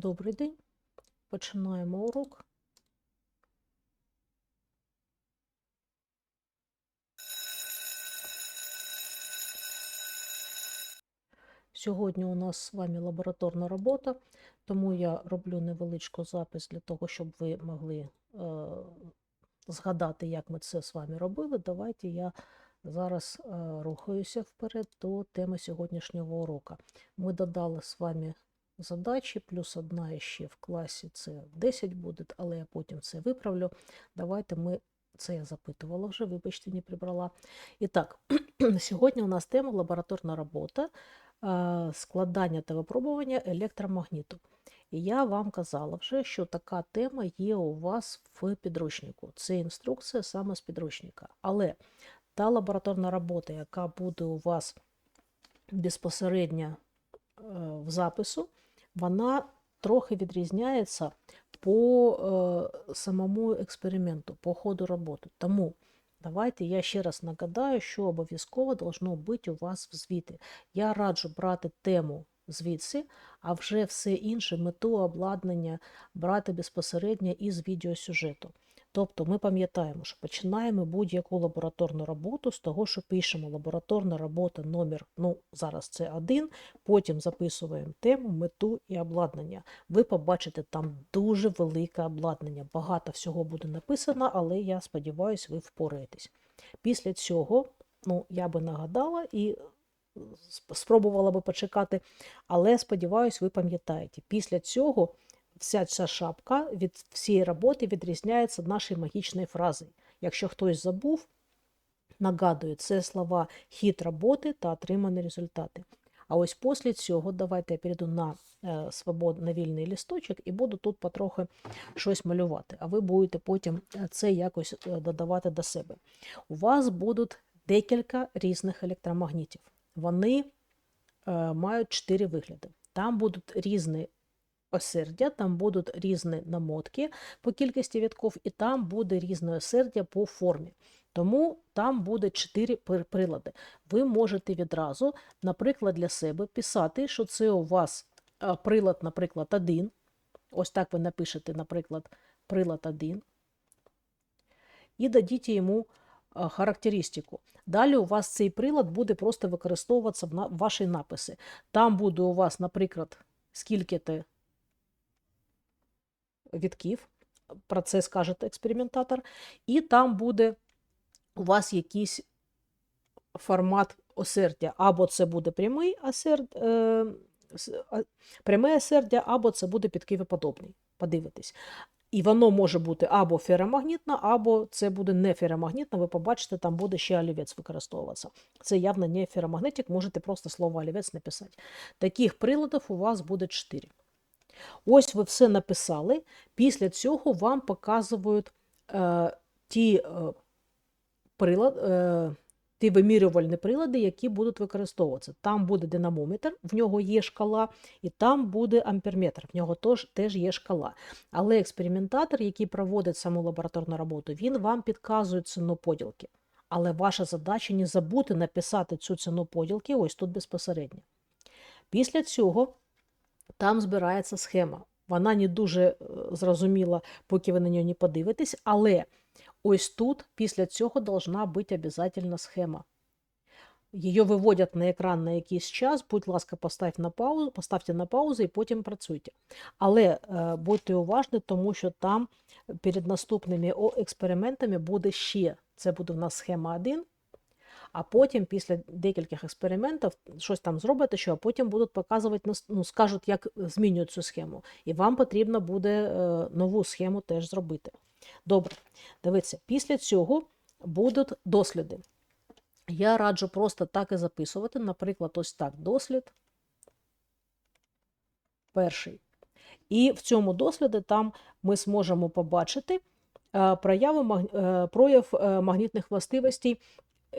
Добрий день. Починаємо урок. Сьогодні у нас з вами лабораторна робота, тому я роблю невеличку запис для того, щоб ви могли е, згадати, як ми це з вами робили. Давайте я зараз е, рухаюся вперед до теми сьогоднішнього уроку. Ми додали з вами задачі, плюс одна ще в класі це 10 буде, але я потім це виправлю. Давайте ми це я запитувала вже, вибачте, не прибрала. І так, сьогодні у нас тема лабораторна робота, складання та випробування електромагніту. І я вам казала вже, що така тема є у вас в підручнику. Це інструкція саме з підручника. Але та лабораторна робота, яка буде у вас безпосередньо е, в запису, вона трохи відрізняється по е, самому експерименту, по ходу роботи. Тому давайте я ще раз нагадаю, що обов'язково должно бути у вас в звіті. Я раджу брати тему звідси, а вже все інше, мету обладнання брати безпосередньо із відеосюжету. Тобто ми пам'ятаємо, що починаємо будь-яку лабораторну роботу з того, що пишемо лабораторна робота номер, ну зараз це один, потім записуємо тему, мету і обладнання. Ви побачите там дуже велике обладнання. Багато всього буде написано, але я сподіваюся, ви впораєтесь. Після цього, ну, я би нагадала і спробувала би почекати, але сподіваюся, ви пам'ятаєте. Після цього вся ця шапка від всієї роботи відрізняється нашою магічною фразою. Якщо хтось забув, нагадую, це слова хід роботи та отримані результати. А ось після цього давайте я перейду на е, свободний на вільний лісточок і буду тут потрохи щось малювати. А ви будете потім це якось е, додавати до себе. У вас будуть декілька різних електромагнітів. Вони е, мають чотири вигляди. Там будуть різні осердя, там будуть різні намотки по кількості вітків, і там буде різне осердя по формі. Тому там буде 4 прилади. Ви можете відразу, наприклад, для себе писати, що це у вас прилад, наприклад, 1. Ось так ви напишете, наприклад, прилад 1. І дадіть йому характеристику. Далі у вас цей прилад буде просто використовуватися в ваші написи. Там буде у вас, наприклад, скільки-то вітків, про це скаже експериментатор, і там буде у вас якийсь формат осердя. Або це буде прямий осерд, е, пряме осердя, або це буде підкивоподобний. Подивитись. І воно може бути або феромагнітно, або це буде не феромагнітно. Ви побачите, там буде ще олівець використовуватися. Це явно не феромагнетик, можете просто слово олівець написати. Таких приладів у вас буде 4. Ось ви все написали. Після цього вам показують е, ті е, прилад, е, ті вимірювальні прилади, які будуть використовуватися. Там буде динамометр, в нього є шкала, і там буде амперметр, в нього теж, теж є шкала. Але експериментатор, який проводить саму лабораторну роботу, він вам підказує ціну поділки. Але ваша задача не забути написати цю ціну поділки ось тут безпосередньо. Після цього там збирається схема. Вона не дуже е, зрозуміла, поки ви на нього не подивитесь, але ось тут після цього должна бути обов'язково схема. Її виводять на екран на якийсь час, будь ласка, поставте на паузу, поставте на паузу і потім працюйте. Але е, будьте уважні, тому що там перед наступними експериментами буде ще, це буде в нас схема 1, а потім, після декількох експериментів, щось там зробите, що а потім будуть показувати, ну, скажуть, як змінюють цю схему. І вам потрібно буде е, нову схему теж зробити. Добре, дивіться, після цього будуть досліди. Я раджу просто так і записувати. Наприклад, ось так: дослід. Перший. І в цьому досліді там ми зможемо побачити е, прояви, е, прояв магнітних властивостей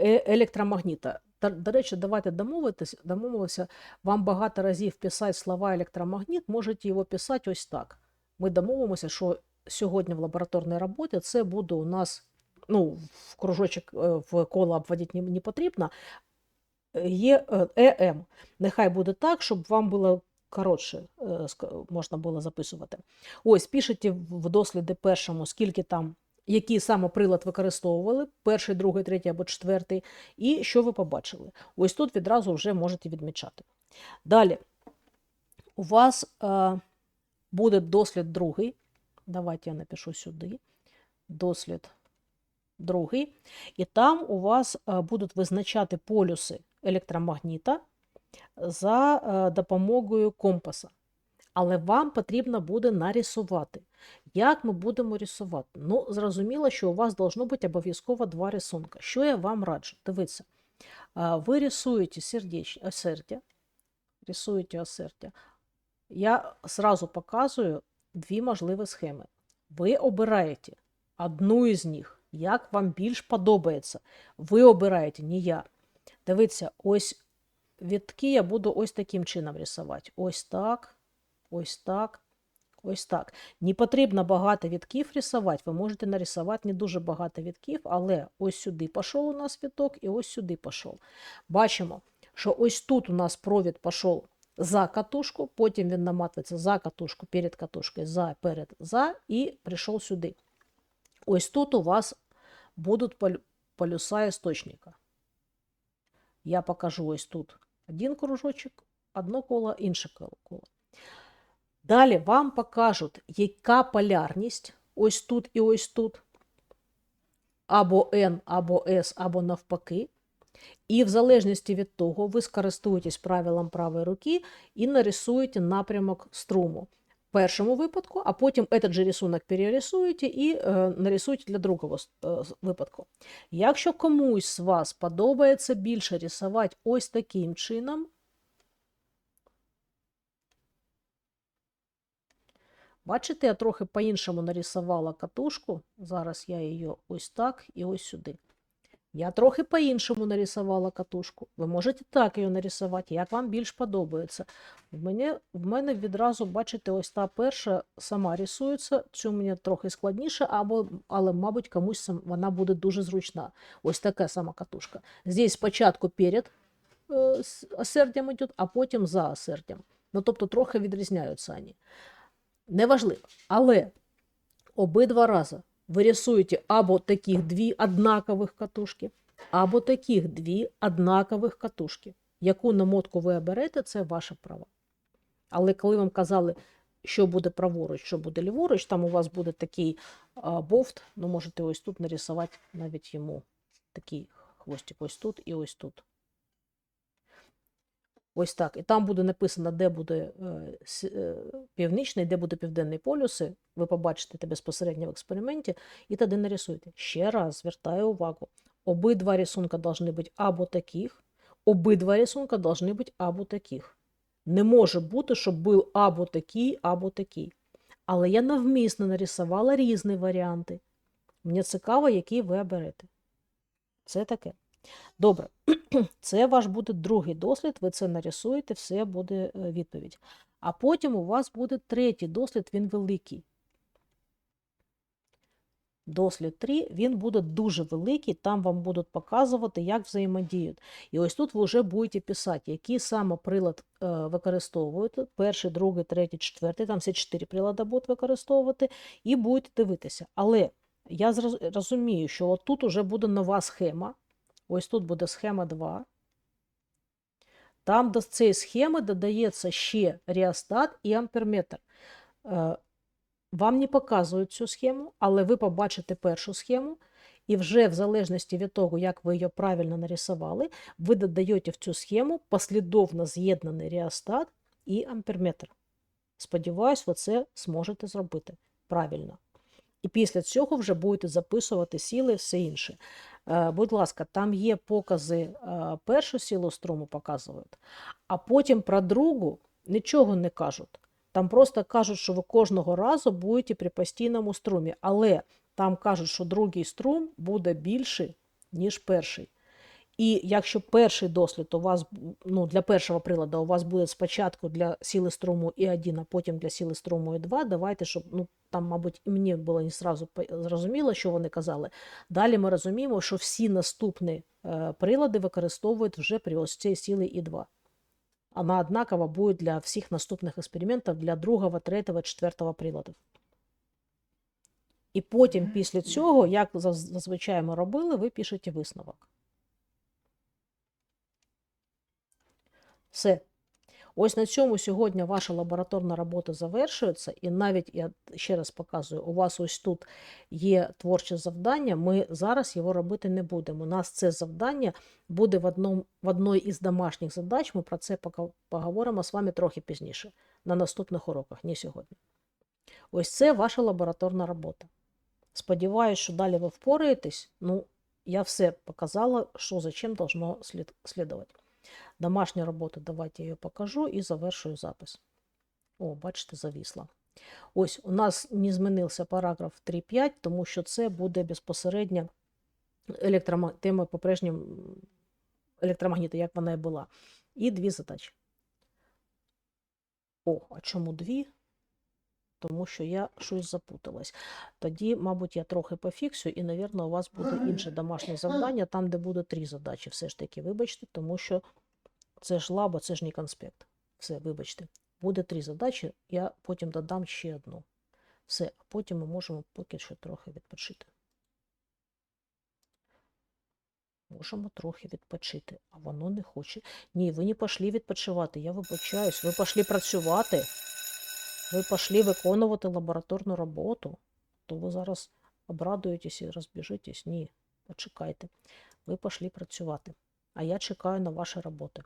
Е, електромагніта. До речі, давайте домовитися, домовимося, вам багато разів писати слова електромагніт, можете його писати ось так. Ми домовимося, що сьогодні в лабораторній роботі це буде у нас, ну, в кружочок е, в коло обводити не, потрібно. Є ЕМ. Нехай буде так, щоб вам було коротше можна було записувати. Ось, пишете в досліді першому, скільки там, який саме прилад використовували, перший, другий, третій або четвертий, і що ви побачили. Ось тут відразу вже можете відмічати. Далі, у вас е, буде дослід другий. Давайте я напишу сюди. Дослід другий. І там у вас е, будуть визначати полюси електромагніта за е, допомогою компаса. Але вам потрібно буде нарисувати. Як ми будемо рисувати? Ну, зрозуміло, що у вас должно бути обов'язково два рисунки. Що я вам раджу? Дивіться, ви рисуєте сердеч... осердя, рисуєте осердя. Я сразу показую дві можливі схеми. Ви обираєте одну із них, як вам більш подобається. Ви обираєте, не я. Дивіться, ось вітки я буду ось таким чином рисувати. Ось так, ось так, ось так. Не потрібно багато вітків рисувати. Ви можете нарисувати не дуже багато вітків, але ось сюди пішов у нас віток і ось сюди пішов. Бачимо, що ось тут у нас провід пішов за катушку, потім він наматується за катушку, перед катушкою, за, перед, за, і прийшов сюди. Ось тут у вас будуть полюса істочника. Я покажу ось тут один кружочок, одно коло, інше коло- коло. Далі вам покажуть, яка полярність ось тут і ось тут, або N, або S, або навпаки. І в залежності від того, ви скористуєтесь правилом правої руки і нарисуєте напрямок струму. В першому випадку, а потім этот же рисунок перерисуєте і е, нарисуєте для другого е, випадку. Якщо комусь з вас подобається більше рисувати ось таким чином, бачите, я трохи по-іншому нарисувала катушку. Зараз я її ось так і ось сюди. Я трохи по-іншому нарисувала катушку. Ви можете так її нарисувати, як вам більш подобається. В мене, в мене відразу, бачите, ось та перша сама рисується. Цю мені трохи складніше, або, але, мабуть, комусь вона буде дуже зручна. Ось така сама катушка. Здесь спочатку перед е, осердям йде, а потім за осердям. Ну, тобто трохи відрізняються вони. Неважливо. Але обидва рази ви рисуєте або таких дві однакових катушки, або таких дві однакових катушки. Яку намотку ви оберете, це ваше право. Але коли вам казали, що буде праворуч, що буде ліворуч, там у вас буде такий бофт, ну можете ось тут нарисувати навіть йому такий хвостик ось тут і ось тут. Ось так. І там буде написано, де буде е, е, північний, де буде південний полюси. Ви побачите це безпосередньо в експерименті, і тоді нарисуйте. Ще раз звертаю увагу. Обидва рисунка должны бути або таких, обидва рисунка должны бути або таких. Не може бути, щоб був або такий, або такий. Але я навмисно нарисувала різні варіанти. Мені цікаво, який ви оберете. Це таке. Добре, це ваш буде другий дослід, ви це нарисуєте, все буде е, відповідь. А потім у вас буде третій дослід, він великий. Дослід 3, він буде дуже великий, там вам будуть показувати, як взаємодіють. І ось тут ви вже будете писати, який саме прилад е, використовуєте, перший, другий, третій, четвертий, там всі чотири прилади будуть використовувати, і будете дивитися. Але я розумію, що тут уже буде нова схема. Ось тут буде схема 2. Там до цієї схеми додається ще реостат і амперметр. Е, Вам не показують цю схему, але ви побачите першу схему, і вже в залежності від того, як ви її правильно нарисували, ви додаєте в цю схему послідовно з'єднаний реостат і амперметр. Сподіваюсь, ви це зможете зробити правильно. І після цього вже будете записувати сіли і все інше. Е, Будь ласка, там є покази, е, першу силу струму показують, а потім про другу нічого не кажуть. Там просто кажуть, що ви кожного разу будете при постійному струмі, але там кажуть, що другий струм буде більший, ніж перший. І якщо перший дослід у вас ну, для першого приладу у вас буде спочатку для сили струму і 1, а потім для сили струму і 2, давайте, щоб ну, там, мабуть, і мені було не зразу зрозуміло, що вони казали. Далі ми розуміємо, що всі наступні е, прилади використовують вже при ось цій сили і 2. Она однакова будет для всіх наступних експериментів для другого, третього, четвертого приладів. І потім, після цього, як зазвичай ми робили, ви пишете висновок. Все. Ось на цьому сьогодні ваша лабораторна робота завершується, і навіть я ще раз показую, у вас ось тут є творче завдання. Ми зараз його робити не будемо. У нас це завдання буде в одному в одній із домашніх задач. Ми про це поговоримо з вами трохи пізніше, на наступних уроках, не сьогодні. Ось це ваша лабораторна робота. Сподіваюсь, що далі ви впораєтесь. Ну, я все показала, що за чим должно слід, слідувати. Домашня робота, давайте я її покажу і завершую запис. О, бачите, завісла. Ось у нас не змінився параграф 3.5, тому що це буде безпосередньо електромаг... тема по-прежньому електромагніта, як вона і була. І дві задачі. О, а чому дві? Тому що я щось запуталась. Тоді, мабуть, я трохи пофіксю, і, навірно, у вас буде інше домашнє завдання, там, де буде три задачі. Все ж таки, вибачте, тому що це ж лаба, це ж не конспект. Все, вибачте. Буде три задачі, я потім додам ще одну. Все, а потім ми можемо поки що трохи відпочити. Можемо трохи відпочити, а воно не хоче. Ні, ви не пішли відпочивати, я вибачаюсь. Ви пішли працювати. Ви пішли виконувати лабораторну роботу. То ви зараз обрадуєтесь і розбіжитесь. Ні, почекайте. Ви пішли працювати. А я чекаю на ваші роботи.